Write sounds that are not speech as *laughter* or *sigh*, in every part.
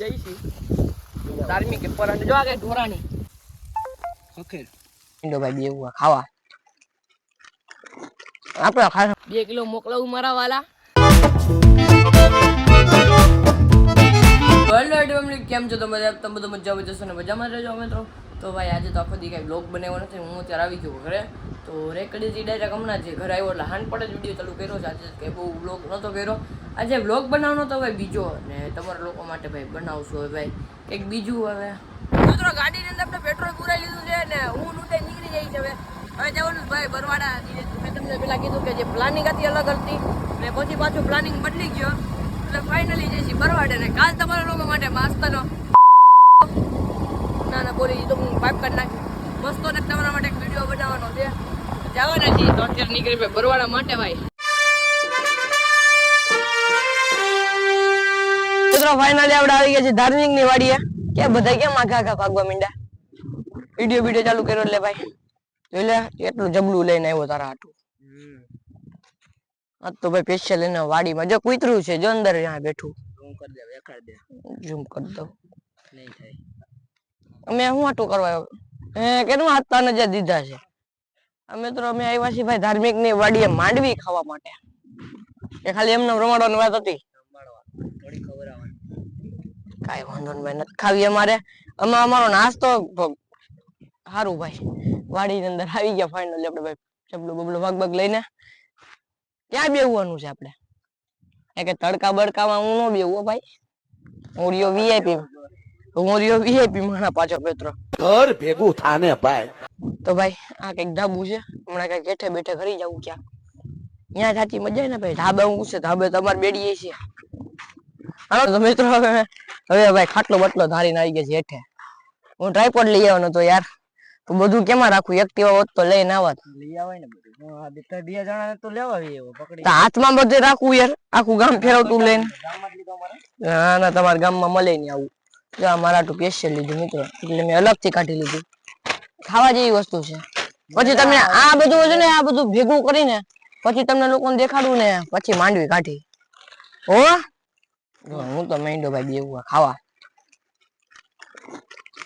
લઈને જઈશું ધાર્મિક પર જો આ કઈ ઢોરાની ઓકે ઇન્ડો ભાઈ બે ઉવા ખાવા. આપણે ખાસ બે કિલો મોકલાવું મારા વાલા. હેલો એડવમલી કેમ છો? તમે તમે બધું મજા જશો ને? મજામાં રહેજો મિત્રો. તો ભાઈ આજે તો આખો દી કાંઈ બ્લોગ બનાવ્યો નથી, હું અત્યારે આવી ગયો ઘરે. તો રેકડી હતી ડાયરેક્ટ હમણાં જે ઘરે આવ્યો, એટલે હાન પડે જ વીડિયો ચાલુ કર્યો છે. આજે કંઈ બહુ બ્લોગ નહોતો કર્યો. આજે બ્લોગ બનાવવાનો તો ભાઈ બીજો, ને તમારા લોકો માટે ભાઈ બનાવશું હવે ભાઈ. કંઈક બીજું હવે. મિત્રો ગાડીની અંદર આપણે પેટ્રોલ પૂરાઈ લીધું છે, ને હું નુટે નીકળી જઈશ હવે. હવે જવાનું ભાઈ બરવાડા. મેં તમને પેલા કીધું કે જે પ્લાનિંગ હતી અલગ હતી, ને પછી પાછું પ્લાનિંગ બદલી ગયો. એટલે ફાઇનલી જઈશ બરવાડે ને. કાલ તમારા લોકો માટે માસ્તરનો ના ના બોલી તો હું પાઇપ કરી નાખી. મસ્તો ને તમારા માટે એક વીડિયો બનાવવાનો છે. જવાના છીએ. તો અત્યારે નીકળી ભાઈ બરવાડા માટે ભાઈ. મિત્રો ફાઇનલી આપણે આવી ગયા છે ધાર્મિકની વાડીએ. કે બધા કેમ આખા આખા ભાગવા માંડ્યા? વીડિયો વીડિયો ચાલુ કર્યો એટલે ભાઈ. જોઈ લે એટલું જબલું લઈને આવ્યો તારા હાટું. આ તો ભાઈ સ્પેશિયલ એને વાડીમાં. જો કૂતરું છે જો અંદર બેઠું. હું કરી દે દે. ઝૂમ કરી દઉં. નહીં થાય. અમે શું આટું કરવા આવ્યો? કેનું હાથ તાને જે દીધા છે? અમે તો અમે આવ્યા છીએ ભાઈ ધાર્મિકની વાડીએ માંડવી ખાવા માટે. એ ખાલી એમને રમાડવાની વાત હતી. કાંઈ વાંધો નહીં ભાઈ, નથી ખાવી અમારે. અમે અમારો નાસ્તો સારું ભાઈ. વાડીની અંદર આવી ગયા ફાઇનલી આપણે ભાઈ ચબલું બબલું ભાગ ભાગ લઈને. ક્યાં બેહવાનું છે આપણે? કે તડકા બડકામાં હું નો બેહું ભાઈ. હું વીઆઈપી હું રહ્યો વીઆઈપી માણા પાછો પેત્રો. ઘર ભેગું થાને ભાઈ. તો ભાઈ આ કંઈક ધાબુ છે. હમણાં કઈ કેઠે બેઠે ઘરી જવું ક્યાં. ત્યાં સાચી મજા આવે ને ભાઈ ધાબે હું છે ધાબે તમારે બેડીએ છે હાલો તો મિત્રો હવે હવે ભાઈ ખાટલો બટલો ધારીને આવી ગયા છે હેઠે. હું ટ્રાયપોડ લઈ આવવાનો તો યાર. તો બધું કેમાં રાખું એક્ટિવા હોત તો લઈને આવત. લઈ આવે ને બધું. આ બે ત્રણ બે જણા તો લેવા આવી એવો પકડી. હાથમાં બધે રાખવું યાર. આખું ગામ ફેરવતું લઈને. ના ના તમારા ગામમાં મળે નહીં આવું. જો આ મારા ટુ સ્પેશિયલ લીધું મિત્રો એટલે મેં અલગથી કાઢી લીધું. ખાવા જેવી વસ્તુ છે. પછી તમને આ બધું છે ને આ બધું ભેગું કરીને પછી તમને લોકોને દેખાડું ને પછી માંડવી કાઢી. હો? હું તો માંડ્યો ભાઈ બેવું ખાવા.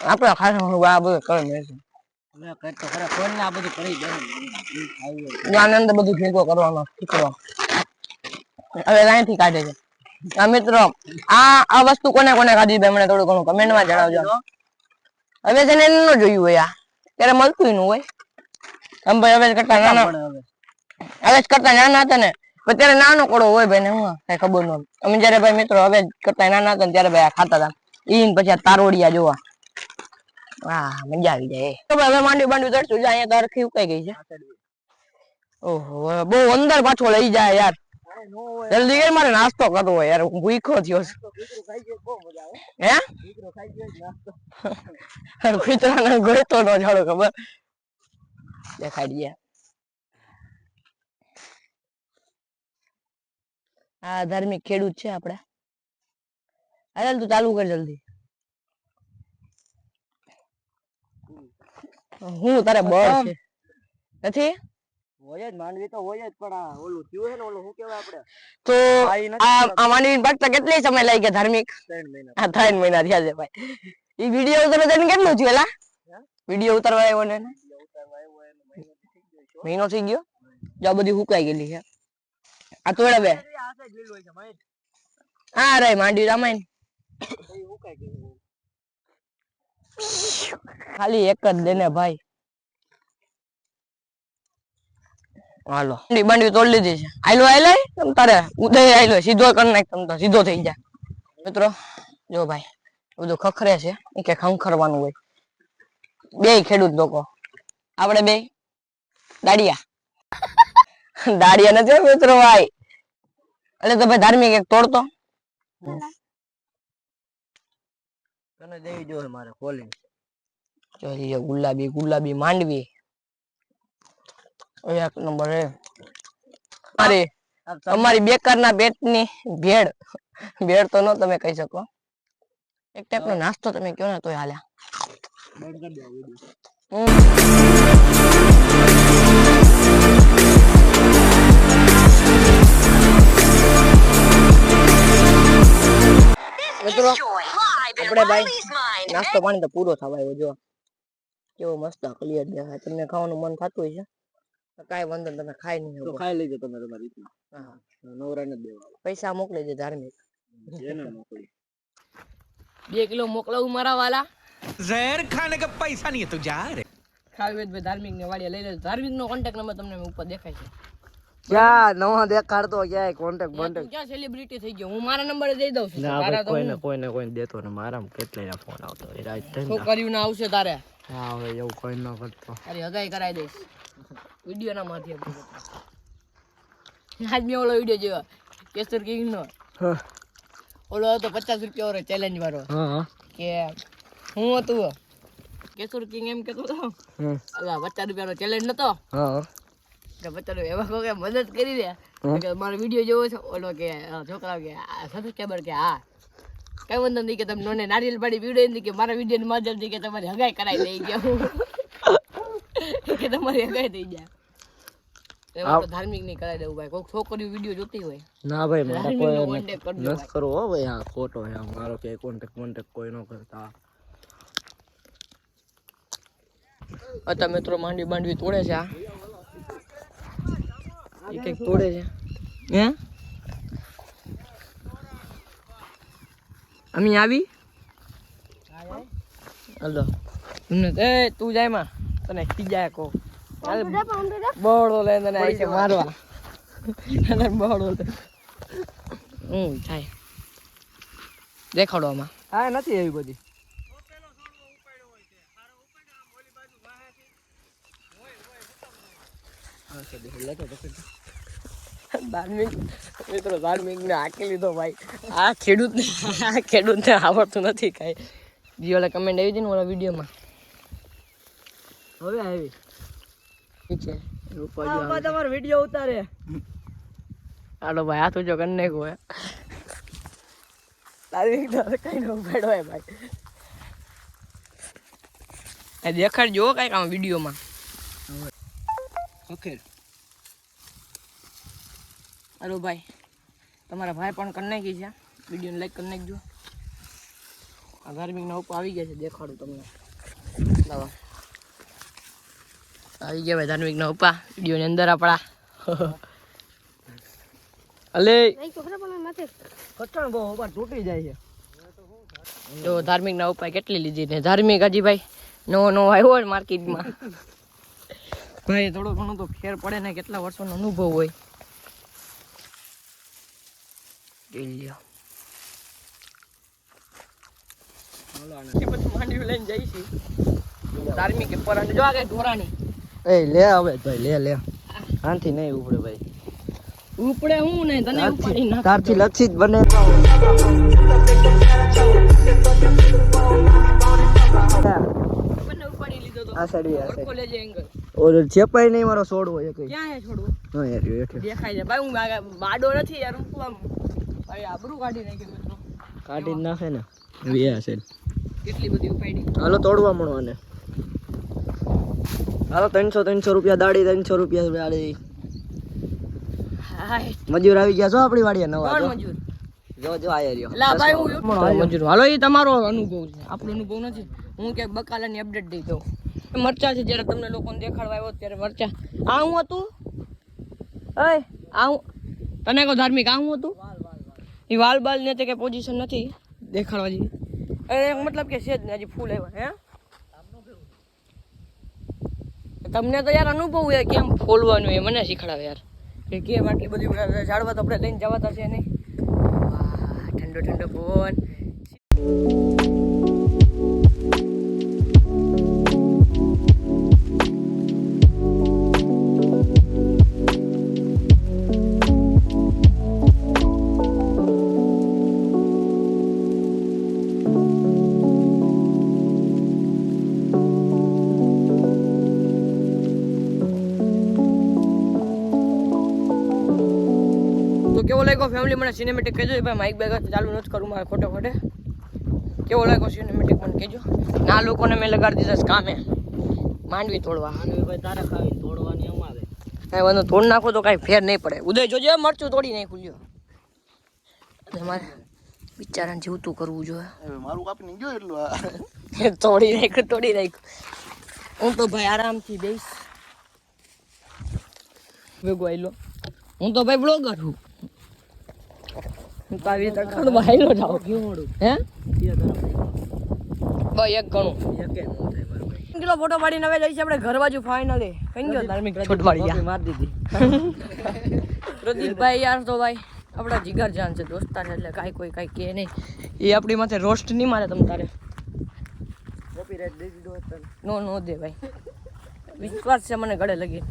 આપણે ખાસ આ બધું કરે મેં હવે કરતો ખરા ફોન ને આ બધું ભેગો કરવાનો હવે અહીંથી કાઢે છે. આ મિત્રો આ આ વસ્તુ કોને કોને ખાધી ભાઈ મને થોડું ઘણું કમેન્ટમાં જણાવજો. હવે છે ને જોયું હોય આ. ત્યારે મળતું નું હોય. આમ ભાઈ હવે કરતા નાના હવે. કરતા નાના હતા ને. ત્યારે નાનો કોડો હોય ભાઈ ને હું કઈ ખબર ન અમે જયારે ભાઈ મિત્રો હવે કરતા નાના હતા ને ત્યારે ભાઈ આ ખાતા હતા. ઈન પછી આ તારોડિયા જોવા. વાહ મજા આવી જાય. તો ભાઈ હવે માંડવી બાંડવી ચડશું અહીંયા તારખી ઉકાઈ ગઈ છે. ઓહો બહુ અંદર પાછો લઈ જાય યાર. જલ્દી કર મારે નાસ્તો કરવો યાર હું ભૂખો થયો છું હે કૂતરાને ગોતો નો જાડો ખબર દેખાડી દે આ ધાર્મિક ખેડૂત છે આપણે અરે તું ચાલુ કર જલ્દી હું તારે બળ છે નથી હોય જ માનવી તો હોય જ પણ આ ઓલું થયું છે ને ઓલું શું કહેવાય આપણે? તો આ માનવી ભક્ત કેટલી સમય લાગી ગયા ધાર્મિક? ત્રણ મહિના. ત્રણ મહિના થયા છે ભાઈ. એ વીડિયો ઉતરવા તને કેટલું થયું એલા? વીડિયો ઉતરવા આવ્યો ને મહિનો થઈ ગયો જો આ બધી હુકાઈ ગયેલી છે. આ તોડે બે. આ રે માંડવી રામાયણ. ખાલી એક જ દે ને ભાઈ. હાલો. માંડવી બાંડવી તોડી લીધી છે. આયલો આયલો તમ તારે ઉદય આયલો સીધો કરી નાખ તમ તો સીધો થઈ જાય મિત્રો જો ભાઈ બધું ખખરે છે. એ કે ખંખરવાનું હોય. બે ખેડૂત લોકો. આપણે બે? દાડિયા. દાડિયા નથી મિત્રો ભાઈ. એટલે તો ભાઈ ધાર્મિક એક તોડતો. તને દેવી જોઈએ મારે કોલિંગ જોઈએ ગુલાબી ગુલાબી માંડવી. એક નંબર એ અમારી અમારી બેકારના પેટની ભેળ. ભેળ તો ન તમે કહી શકો. એક ટાઈપનો નાસ્તો તમે કહો ને તોય હાલ્યા. મિત્રો આપણે ભાઈ નાસ્તો પાણી તો પૂરો થવા આવ્યો જો. કેવો મસ્ત ક્લિયર દેખાય તમને ખાવાનું મન થતું હોય છે કાઈ વાંધો તમે ખાઈ નહીં તો ખાઈ લેજો તમે તમારી રીતના હા. નવરા ને દેવા પૈસા મોકલી દે ધાર્મિક. જેને મોકલી. બે કિલો મોકલાવું મારા વાલા. ઝેર ખાને કે પૈસા નહીં તો જા રે. ખાવી હોય તો ધાર્મિક ને વાડિયા લઈ લેજો. ધાર્મિક નો કોન્ટેક્ટ નંબર તમને ઉપર દેખાય છે. ક્યાં? નવો દેખાડતો ક્યાંય કોન્ટેક્ટ કોન્ટેક્ટ ક્યાં સેલિબ્રિટી થઈ ગયો? હું મારા નંબર દઈ દઉં છું. તારા તો કોઈ ને કોઈ દેતો ને મારા કેટલા ફોન આવતો એ રાત છોકરીઓને આવશે તારે. હા હવે એવું કોઈ ન કરતો. અરે હગાઈ કરાવી દઈશ. વીડિયો ના માધ્યમથી આજ મેં ઓલો વીડિયો જોયો કેસર કિંગ નો ઓલો હતો પચાસ રૂપિયા વાળો ચેલેન્જ વાળો કે હું હતું કેસર કિંગ એમ કેતો હતો અલા પચાસ રૂપિયાનો ચેલેન્જ નતો કે પચાસ એમાં કોઈ મદદ કરી દે કે મારો વીડિયો જોવો છે ઓલો કે છોકરા કે સબસ્ક્રાઈબર કે હા કઈ વાંધો નહીં કે તમે નોને નારિયેલ પાડી પીવડે કે મારા વીડિયો માધ્યમથી કે તમારી હગાઈ કરાવી દઈ ગયા *laughs* કે તમારી હગાઈ થઈ જાય ધાર્મિક નહીં કરાવી દેવું ભાઈ વીડિયો જોતી હોય. ના ભાઈ મારા કોઈ contact કરવો ભાઈ આ ખોટો છે. મારો કે કોન્ટેક્ટ કોન્ટેક્ટ કોઈ ન કરતા. અત્યારે મિત્રો માંડવી માંડવી તોડે છે આ. એ કંઈક તોડે છે. હે? અમે આવી? હલો. તમને તું જાય માં. તને ખીજાય કો. બળો લઈને તને આવી છે મારવા. તને બળો લે હું થાય. દેખાડો આમાં. હા નથી એવી બધી. ધાર્મિક મિત્રો ધાર્મિક ને હાકી લીધો ભાઈ. આ ખેડૂત ને આ ખેડૂતને આવડતું નથી કઈ. જે ઓલા કમેન્ટ આવી હતી ને ઓલા વિડીયોમાં. હવે આવી. ઠીક છે. તમારો વીડિયો ઉતારે. હાલો ભાઈ હાથ ઊંચો કરી નાખ્યો હે ધાર્મિક તો કઈ ન ઉપાડ્યો હે ભાઈ. એ દેખાડજો કાંઈક આમ વિડીયોમાં. ઓકે હાલો ભાઈ. તમારા ભાઈ પણ કરી નાખી છે. વિડીયોને લાઈક કરી નાખજો. આ ધાર્મિકના ઉપર આવી ગયા છે દેખાડું તમને. આવી ગયા ભાઈ ધાર્મિકના ઉપા વિડીયોની અંદર આપણા અલે કચ્છણ બહુ ઉપર તૂટી જાય છે. ધાર્મિક ના ઉપાય કેટલી લીધી ને. ધાર્મિક હજી ભાઈ નવો નવો આવ્યો હોય માર્કેટમાં. ભાઈ થોડો ઘણો તો ફેર પડે ને કેટલા વર્ષોનો અનુભવ હોય. જોઈ લ્યો. એ બધું માંડવી લઈને જઈશ. ધાર્મિક પર જો આગળ ઢોરાની. એ લે હવે ભાઈ લે લે. આનથી નહીં ઉપડે ભાઈ. ઉપડે હું ને તને ઉપાડી નાખ તારથી લક્ષી જ બને આ સાઈડ આ એંગલ ઓલો ચેપાઈ નહીં મારો છોડવો એ કઈ ક્યાં હે છોડવો? હા યાર એ દેખાય છે. ભાઈ હું બાડો નથી યાર હું આમ ભાઈ આબરૂ કાઢી નાખી મિત્રો. કાઢી નાખે ને. એવી આ સાઈડ. કેટલી બધી ઉપાડી. હાલો તોડવા મળો આને. હાલો ત્રણસો ત્રણસો રૂપિયા દાડી ત્રણસો રૂપિયા દાડી. મજૂર આવી ગયા છો આપણી વાડીએ? નવા જો. મજૂર? જો જો આયા રહ્યો. લા ભાઈ હું મજૂર. હાલો એ તમારો અનુભવ છે. આપણો અનુભવ નથી. હું ક્યાંક બકાલાની અપડેટ દઈ દઉં. મરચા છે જ્યારે તમને લોકોને દેખાડવા આવ્યો ત્યારે મરચા. આ હું હતું? અય આ હું તને કહો ધાર્મિક આ હું હતું? એ વાલ બાલ ને તે કઈ પોઝિશન નથી. દેખાડવા જેવી. અરે મતલબ કે છે જ ને હજી ફૂલ આવ્યા હે? તમને તો યાર અનુભવ હોય કેમ ફોલવાનું એ મને શીખડાવે યાર. કે કેમ આટલી બધી ઝાડવા તો આપણે લઈને જવાતા છે નહીં? ઠંડો ઠંડો પવન લાગ્યો ફેમિલી મને સિનેમેટિક કહેજો. ભાઈ માઇક બેગ ચાલુ નથી કરું મારે ખોટે ખોટે કેવો લાગ્યો સિનેમેટિક મને કહેજો. ના લોકોને મેં લગાડી દીધા કામે. માંડવી તોડવા. ભાઈ તારે ખાવી તોડવાની અમારે. કાંઈ વાંધો તોડ નાખો તો કાંઈ ફેર નહીં પડે. ઉદય જોજે મરચું તોડી નાખ્યું લ્યો. અને મારે બિચારાને જીવતું કરવું જોઈએ. મારું કાપીને ગયો એટલું. તોડી નાખ્યું તોડી નાખ્યું. હું તો ભાઈ આરામથી બેસ ભેગો આયલો. હું તો ભાઈ બ્લોગર છું. હું તો આવી. રીતે ખડવા હે? ભાઈ એક ગણું. કિલો ફોટો પાડીને હવે જઈશ આપણે ઘર બાજુ ફાઇનલી કઈ ગયો ધાર્મિક છોટવાડી માર દીધી. પ્રદીપભાઈ યાર તો ભાઈ આપણા જીગર જાન છે દોસ્તાર છે એટલે કાંઈ કોઈ કાંઈ કે નહીં. એ આપણી માથે રોસ્ટ નહીં મારે તમ તારે. નો નો દે ભાઈ. વિશ્વાસ છે મને ગળે લગી